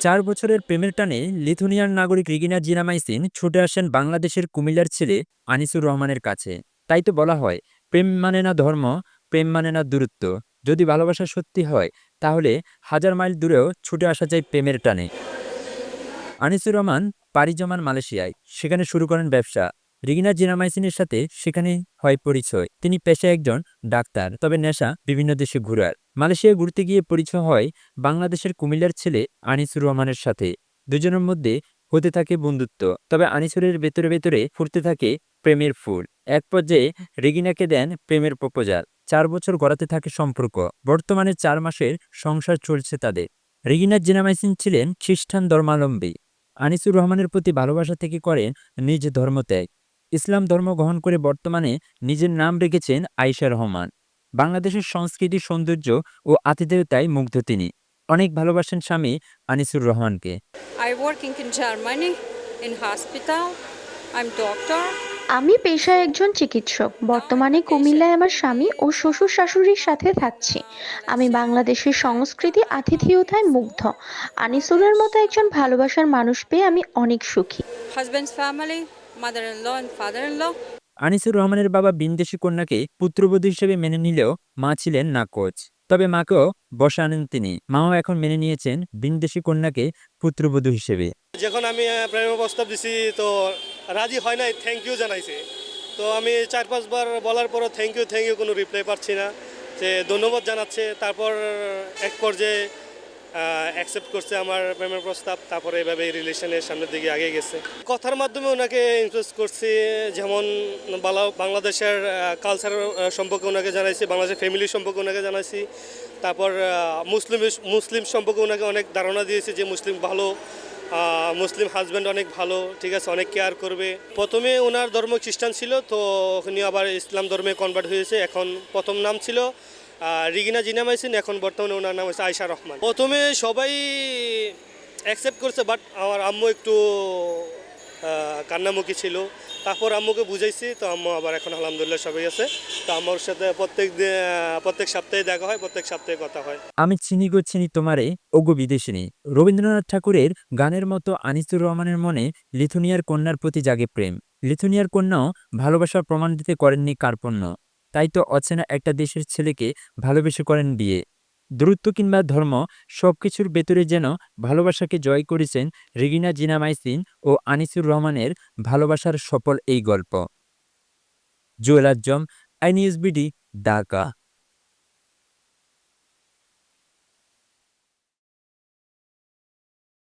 চার বছরের প্রেমের টানে লিথুনিয়ার নাগরিক রিগিনা জিনামাইসিন ছুটে আসেন বাংলাদেশের কুমিল্লার ছেলে আনিসুর রহমানের কাছে। তাই তো বলা হয়, প্রেম মানে না ধর্ম, প্রেম মানে না দূরত্ব। যদি ভালোবাসা সত্যি হয়, তাহলে হাজার মাইল দূরেও ছুটে আসা যায় প্রেমের টানে। আনিসুর রহমান পাড়ি জমান মালয়েশিয়ায়। সেখানে শুরু করেন ব্যবসা। রিগিনা জিনামাইসিনের সাথে সেখানে হয় পরিচয়। তিনি পেশায় একজন ডাক্তার, তবে নেশা বিভিন্ন দেশে ঘুরার। মালয়েশিয়া ঘুরতে গিয়ে পরিচয় হয় বাংলাদেশের কুমিল্লার ছেলে আনিসুর রহমানের সাথে। দুজনের মধ্যে হতে থাকে বন্ধুত্ব, তবে আনিসুরের ভেতরে ভেতরে ফুটতে থাকে প্রেমের ফুল। এক পর্যায়ে রেগিনাকে দেন প্রেমের প্রপোজাল। চার বছর গড়াতে থাকে সম্পর্ক। বর্তমানে চার মাসের সংসার চলছে তাদের। রেগিনা জিনামাইসিন ছিলেন খ্রিস্টান ধর্মাবলম্বী। আনিসুর রহমানের প্রতি ভালোবাসা থেকে করেন নিজ ধর্মত্যাগ। ইসলাম ধর্ম গ্রহণ করে বর্তমানে নিজের নাম রেখেছেন আয়েশা রহমান। বাংলাদেশের সংস্কৃতি সৌন্দর্য ও আতিথেয়তায় মুগ্ধ তিনি। অনেক ভালোবাসেন স্বামী আনিসুর রহমানকে। I working in Germany in hospital. I'm doctor. আমি পেশায় একজন চিকিৎসক। বর্তমানে কুমিল্লায় আমার স্বামী ও শ্বশুর শাশুড়ির সাথে থাকছি। আমি বাংলাদেশের সংস্কৃতি আতিথেয়তায় মুগ্ধ। আনিসুরের মতো একজন ভালোবাসার মানুষ পেয়ে আমি অনেক সুখী। Husband's family, mother-in-law and father-in-law. Anisur রহমানের বাবা বিনদেশি কন্যাকে পুত্রবধূ হিসেবে মেনে নিলেও মা ছিলেন নাকচ। তবে মাকেও বসে আনেন তিনি। মাও এখন মেনে নিয়েছেন বিনদেশি কন্যাকে পুত্রবধূ হিসেবে। যখন আমি আহ, প্রেমের প্রস্তাব দিছি তো রাজি হয় নাই থ্যাংক ইউ জানাইছে। তো আমি চার পাঁচবার বলার পরও থ্যাংক ইউ থ্যাংক ইউ কোনো রিপ্লাই পাচ্ছি না। যে ধন্যবাদ জানাচ্ছে। তারপর এক পর্যায়ে অ্যাকসেপ্ট করছে আমার প্রেমের প্রস্তাব, তারপরে এভাবে রিলেশনের সামনের দিকে আগে গেছে। কথার মাধ্যমে ওনাকে ইনফ্লুয়েস করছি, যেমন বালা- বাংলাদেশের কালচার সম্পর্কে ওনাকে জানাইছি, বাংলাদেশের ফ্যামিলি সম্পর্কে ওনাকে জানাইছি, তারপর মুসলিম মুসলিম সম্পর্কে ওনাকে অনেক ধারণা দিয়েছি যে মুসলিম ভালো মুসলিম হাজব্যান্ড অনেক ভালো, ঠিক আছে, অনেক কেয়ার করবে। প্রথমে ওনার ধর্ম খ্রিস্টান ছিল, তো উনি আবার ইসলাম ধর্মে কনভার্ট হয়েছে, এখন প্রথম নাম ছিল রিগিনা জিনামাইসিন এখন বর্তমানে ওনার নাম হচ্ছে আয়শা রহমান। প্রথমে সবাই অ্যাকসেপ্ট করছে বাট আমার আম্মু একটু কান্নামুখী ছিল। তারপর আম্মুকে বুঝাইছি, তো আম্মু আবার এখন আলহামদুলিল্লাহ সবাই আছে। তো আম্মুর সাথে প্রত্যেক প্রত্যেক সপ্তাহে দেখা হয়, প্রত্যেক সপ্তাহে কথা হয়। আমি চিনি গো, চিনি তোমারে, ওগো বিদেশিনী। রবীন্দ্রনাথ ঠাকুরের গানের মতো আনিসুর রহমানের মনে লিথুনিয়ার কন্যার প্রতি জাগে প্রেম। লিথুনিয়ার কন্যাও ভালোবাসার প্রমাণ দিতে করেননি কার্পণ্য তাই তো অচেনা একটা দেশের ছেলেকে ভালোবেসে করেন বিয়ে। দূরত্ব কিংবা ধর্ম সবকিছুর ভেতরে যেন ভালোবাসাকে জয় করেছেন রিগিনা জিনামাইসিন ও আনিসুর রহমানের ভালোবাসার সফল এই গল্প। Jewel Azam i news BD Dhaka.